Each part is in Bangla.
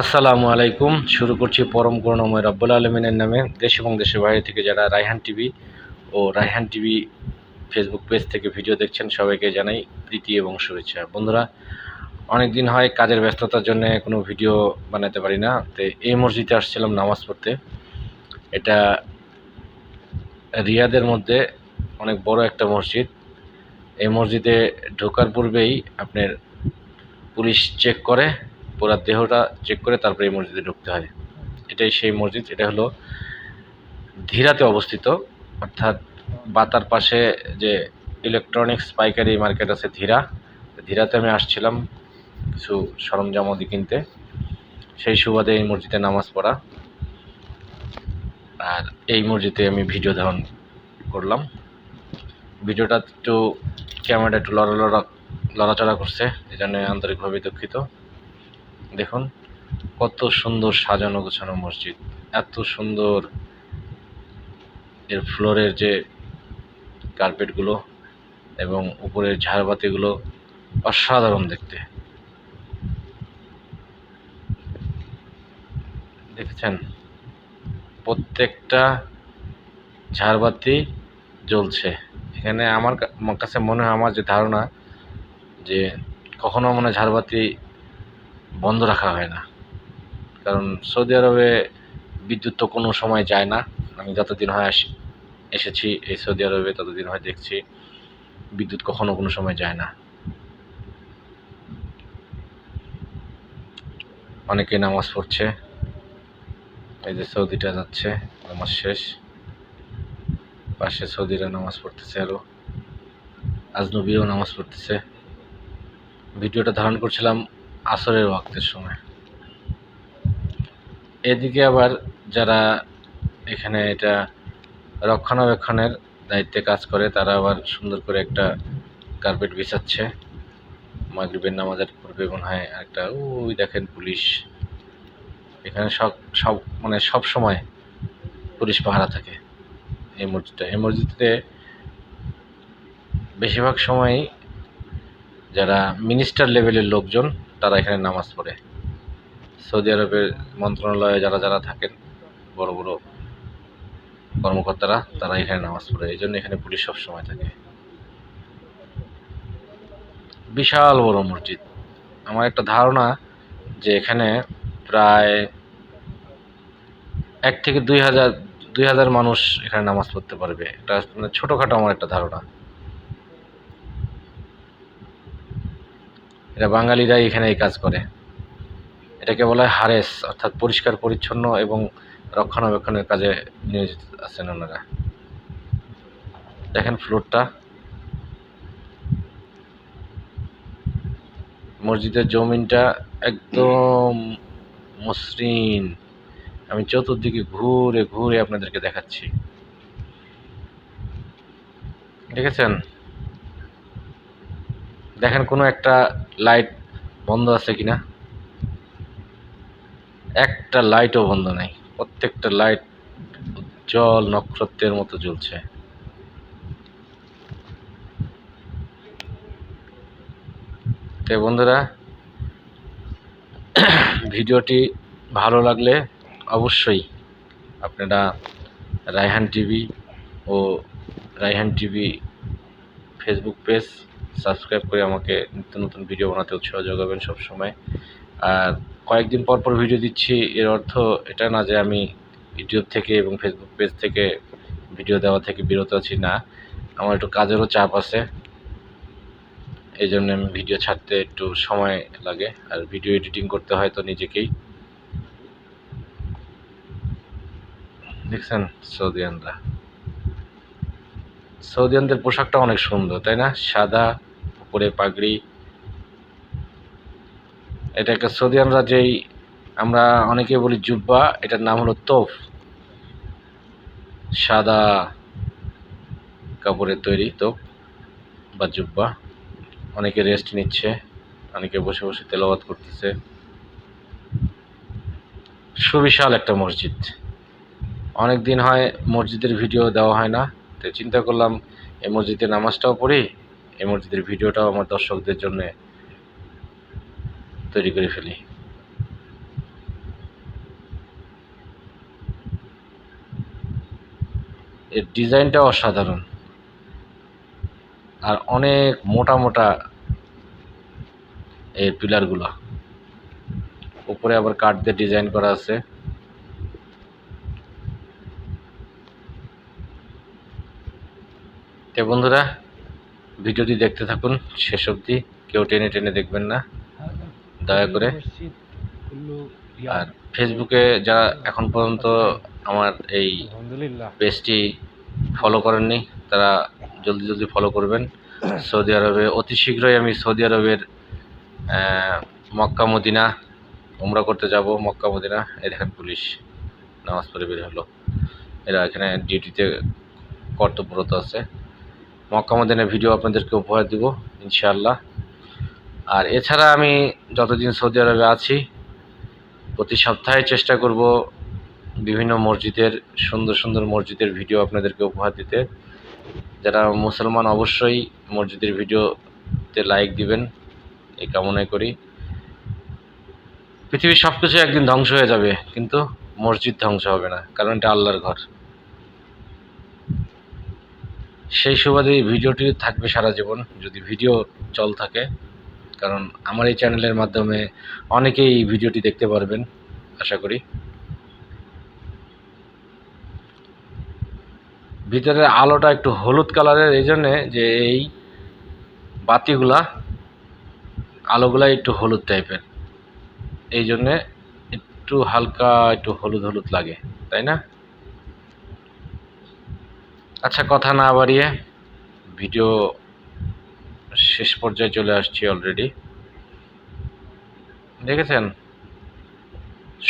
আসসালামু আলাইকুম। শুরু করছি পরম করুণাময় রব্বুল আলমিনের নামে দেশ এবং দেশের বাইরে থেকে যারা রায়হান টিভি ও রায়হান টিভি ফেসবুক পেজ থেকে ভিডিও দেখছেন, সবাইকে জানাই প্রীতি এবং শুভেচ্ছা। বন্ধুরা অনেক দিন হয় কাজের ব্যস্ততার জন্য কোনো ভিডিও বানাতে পারি না। তো এই মসজিদে আসছিলাম নামাজ পড়তে। এটা রিয়াদের মধ্যে অনেক বড় একটা মসজিদ। এই মসজিদে ঢোকার পূর্বেই আপনার পুলিশ চেক করে। পুরা দেহটা চেক করে তারপরে এই মসজিদে ঢুকতে হয়। এটাই সেই মসজিদ, এটা হলো ধীরাতে অবস্থিত। অর্থাৎ বাতার পাশে যে ইলেকট্রনিক্স পাইকারি মার্কেট আছে ধীরা, ধীরাতে আমি আসছিলাম কিছু সরঞ্জামাদি কিনতে। সেই সুবাদে এই মসজিদে নামাজ পড়া। আর এই মসজিদে আমি ভিডিও ধারণ করলাম। ভিডিওটা একটু ক্যামেরাটা একটু লড়ালড়া, লড়াচড়া করছে এই জন্য আন্তরিকভাবে দুঃখিত। দেখুন, কত সুন্দর সাজানো গোছানো মসজিদ, এত সুন্দর এর ফ্লোরের যে কার্পেটগুলো এবং উপরের ঝাড়বাতিগুলো অসাধারণ দেখতে। দেখছেন? প্রত্যেকটা ঝাড়বাতি জ্বলছে। এখানে আমার কাছে মনে হয় আমার যে ধারণা যে কখনো মনে ঝাড়বাতি বন্ধ রাখা হয় না। কারণ সৌদি আরবে বিদ্যুৎ তো কোনো সময় যায় না। আমি যতদিন হয় এসেছি এই সৌদি আরবে, ততদিন হয় দেখছি বিদ্যুৎ কখনো কোনো সময় যায় না। অনেকে নামাজ পড়ছে। এই যে সৌদিটা যাচ্ছে, নামাজ শেষ। পাশে সৌদিরা নামাজ পড়তেছে আরও আজনবীও নামাজ পড়তেছে। ভিডিওটা ধারণ করছিলাম আসরের ওয়াক্তের সময়। এদিকে আবার যারা এখানে এটা রক্ষণাবেক্ষণের দায়িত্বে কাজ করে, তারা আবার সুন্দর করে একটা কার্পেট বিছাচ্ছে। মাগরিবের নামাজের পূর্বে মনে হয় একটা ওই দেখেন পুলিশ। এখানে সব সব মানে সব সময় পুলিশ পাহারা থাকে এই মসজিদটা। এই মসজিদে বেশিরভাগ সময়ই যারা মিনিস্টার লেভেলের লোকজন তারা এখানে নামাজ পড়ে। সৌদি আরবের মন্ত্রণালয়ে যারা যারা থাকেন, বড় বড় কর্মকর্তারা, তারা এখানে নামাজ পড়ে। এই জন্য এখানে পুলিশ সবসময় থাকে। বিশাল বড় মসজিদ। আমার একটা ধারণা যে এখানে প্রায় এক থেকে দুই হাজার দুই হাজার মানুষ এখানে নামাজ পড়তে পারবে। এটা মানে ছোটোখাটো আমার একটা ধারণা। এটা বাঙালিরাই এখানে এই কাজ করে। এটাকে বলা হয় হারেস, অর্থাৎ পরিষ্কার, পরিচ্ছন্ন এবং রক্ষণাবেক্ষণের কাজে নিয়োজিত আছেন ওনারা। দেখেন ফ্লোরটা। মসজিদের জমিনটা একদম মসৃণ। আমি চতুর্দিকে ঘুরে ঘুরে আপনাদেরকে দেখাচ্ছি। দেখেছেন? দেখেন কোনো একটা লাইট বন্ধ আছে কিনা? একটা লাইটও বন্ধ নাই। প্রত্যেকটা লাইট জল নক্ষত্রের মতো জ্বলছে। তো বন্ধুরা, ভিডিওটি ভালো লাগলে অবশ্যই আপনারা রায়হান টিভি ও Raihan TV Facebook page subscribe করে আমাকে নিত্য নতুন ভিডিও বানাতে উৎসাহ যোগাবেন সবসময়। আর কয়েকদিন পর পর ভিডিও দিচ্ছি, এর অর্থ এটা না যে আমি ইউটিউব থেকে এবং ফেসবুক পেজ থেকে ভিডিও দেওয়া থেকে বিরত আছি, না। আমার একটু কাজেরও চাপ আছে এই জন্য আমি ভিডিও ছাড়তে একটু সময় লাগে, আর ভিডিও এডিটিং করতে হয় তো নিজেকেই। দেখছেন সৌদিয়ানরা সৌদিয়ানদের পোশাকটা অনেক সুন্দর, তাই না? সাদা, উপরে পাগড়ি। এটা একটা সৌদিয়ানরা যেই আমরা অনেকে বলি জুব্বা, এটার নাম হলো তোফ। সাদা কাপড়ের তৈরি তোপ বা জুব্বা। অনেকে রেস্ট নিচ্ছে, অনেকে বসে বসে তেলাওয়াত করতেছে। সুবিশাল একটা মসজিদ। অনেক দিন হয় মসজিদের ভিডিও দেওয়া হয় না। তো চিন্তা করলাম, এ মসজিদে নামাজটাও পড়ি, এ মসজিদের ভিডিওটাও আমার দর্শকদের জন্য তৈরি করে ফেলি। এর ডিজাইনটা অসাধারণ। আর অনেক মোটা মোটা এই পিলারগুলো। উপরে আবার কাঠ দিয়ে ডিজাইন করা আছে। তো বন্ধুরা, ভিডিওটি দেখতে থাকুন, শেষ অবধি কেউ টেনে টেনে দেখবেন না। দয়া করে। আর ফেসবুকে যারা এখন পর্যন্ত আমার এই পেজটি ফলো করেননি, তারা জলদি জলদি ফলো করবেন। সৌদি আরবে, অতি শীঘ্রই আমি সৌদি আরবের মক্কা মদিনা উমরা করতে যাব। মক্কা মদিনা এই দেখেন পুলিশ নামাজ পড়ে বের হলো। এরা এখানে ডিউটিতে কর্তব্যরত আছে। মক্কা মদিনার ভিডিও আপনাদেরকে উপহার দিব, ইনশাআল্লাহ। আর এছাড়া আমি যতদিন সৌদি আরবে আছি, প্রতি সপ্তাহে চেষ্টা করব বিভিন্ন মসজিদের, সুন্দর সুন্দর মসজিদের ভিডিও আপনাদেরকে উপহার দিতে। যারা মুসলমান অবশ্যই মসজিদের ভিডিওতে লাইক দিবেন, এই কামনাই করি। পৃথিবীর সব কিছু একদিন ধ্বংস হয়ে যাবে, কিন্তু মসজিদ ধ্বংস হবে না, কারণ এটা আল্লাহর ঘর। সেই সুবাদে ভিডিওটি থাকবে সারা জীবন, যদি ভিডিও চল থাকে। কারণ আমার এই চ্যানেলের মাধ্যমে অনেকেই এই ভিডিওটি দেখতে পারবেন, আশা করি। ভিতরের আলোটা একটু হলুদ কালারের, এই জন্যে যে এই বাতিগুলা আলোগুলা একটু হলুদ টাইপের। এই জন্যে একটু হালকা, একটু হলুদ হলুদ লাগে, তাই না? আচ্ছা কথা না বাড়িয়ে ভিডিও শেষ পর্যায়ে চলে আসছি অলরেডি দেখেছেন?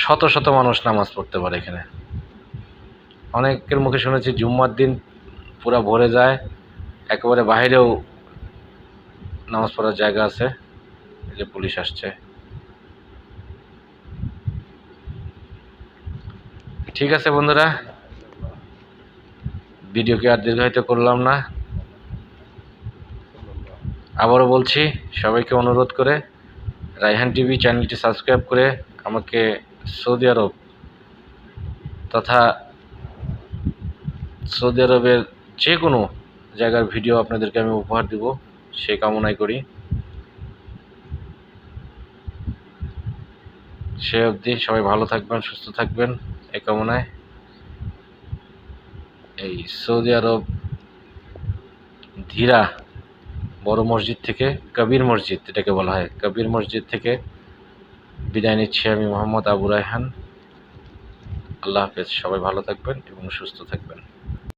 শত শত মানুষ নামাজ পড়তে পারে এখানে। অনেকের মুখে শুনেছি জুম্মার দিন পুরা ভরে যায়, একেবারে বাইরেও নামাজ পড়ার জায়গা আছে, এই যে পুলিশ আসছে। ঠিক আছে বন্ধুরা ভিডিওকে আর দীর্ঘায়িত করলাম না? আবারও বলছি, সবাইকে অনুরোধ করে রায়হান টিভি চ্যানেলটি সাবস্ক্রাইব করে আমাকে সৌদি আরব তথা সৌদি আরবের যে কোনো জায়গার ভিডিও আপনাদেরকে আমি উপহার দিব সেই কামনাই করি। সে অবধি সবাই ভালো থাকবেন, সুস্থ থাকবেন এই কামনায়। এই সৌদি আরব ধীরা বড় মসজিদ থেকে কবির মসজিদ, এটাকে বলা হয়। কবির মসজিদ থেকে বিদায় নিচ্ছি আমি মোহাম্মদ আবু রায়হান। আল্লাহ হাফেজ, সবাই ভালো থাকবেন এবং সুস্থ থাকবেন।